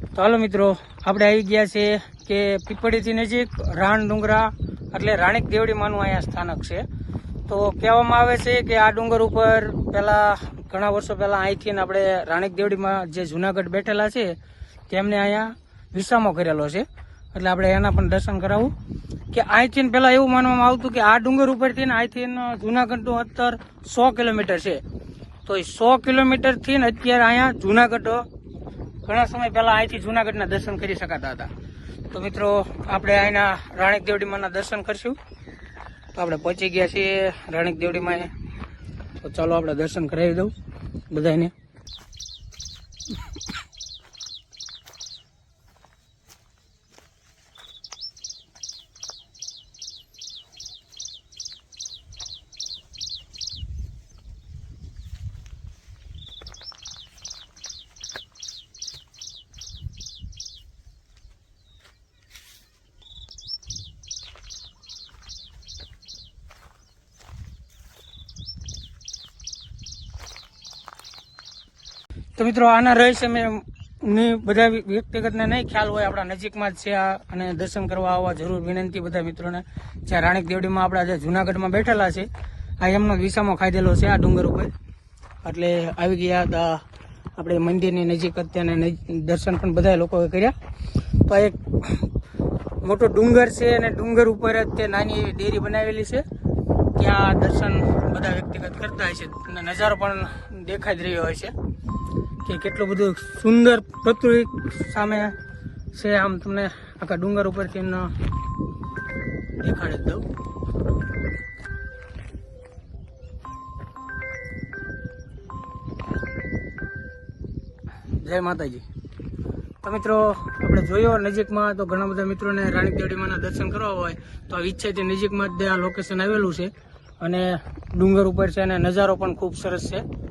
તો હાલો મિત્રો, આપણે આવી ગયા છે કે પીપળીથી નજીક રાણ ડુંગરા, એટલે રાણીક દેવડીમાંનું અહીંયા સ્થાનક છે. તો કહેવામાં આવે છે કે આ ડુંગર ઉપર પહેલા, ઘણા વર્ષો પહેલા અહીંથી આપણે રાણીક દેવડીમાં જે જુનાગઢ બેઠેલા છે, તેમને અહીંયા વિસામો કરેલો છે. એટલે આપણે એના પણ દર્શન કરાવું. કે અહીંથી પહેલાં એવું માનવામાં આવતું કે આ ડુંગર ઉપરથી ને અહીંથી જુનાગઢનું અંતર સો કિલોમીટર છે. તો એ સો કિલોમીટરથી અત્યારે અહીંયા જુનાગઢ ઘણા સમય પહેલા અહીંથી જુનાગઢના દર્શન કરી શકાતા હતા. તો મિત્રો, આપણે અહીંના રાણીક દેવડીમાંના દર્શન કરશું. તો આપણે પહોંચી ગયા છીએ રાણીક દેવડીમાં તો ચાલો આપણે દર્શન કરાવી દઉં બધાને તો મિત્રો, આના રહસ્યની બધા વ્યક્તિગતને નહીં ખ્યાલ હોય, આપણા નજીકમાં જ છે આ, અને દર્શન કરવા આવવા જરૂર વિનંતી બધા મિત્રોને. જ્યાં રાણીક દેવડીમાં આપણા જે જુનાગઢમાં બેઠેલા છે, આ એમનો વિસામો ખાધેલો છે, આ ડુંગર ઉપર. એટલે આવી ગયા હતા આપણે મંદિરની નજીક અત્યારે દર્શન પણ બધા લોકોએ કર્યા. તો એક મોટો ડુંગર છે, અને ડુંગર ઉપર જ તે નાની એવી ડેરી બનાવેલી છે, ત્યાં દર્શન બધા વ્યક્તિગત કરતા હોય છે. અને નજારો પણ દેખાઈ જ રહ્યો હોય છે. કે કેટલું બધું સુંદર પ્રકૃતિ સામે છે આમ તમને આખા ડુંગર ઉપરથી દેખાડી દઉં. જય માતાજી. તો મિત્રો, આપણે જોયો નજીકમાં તો ઘણા બધા મિત્રોને રાણી દેવડીમાંના દર્શન કરવા હોય તો આ ઈચ્છાથી નજીકમાં જ આ લોકેશન આવેલું છે. અને ડુંગર ઉપર છે અને નજારો પણ ખૂબ સરસ છે.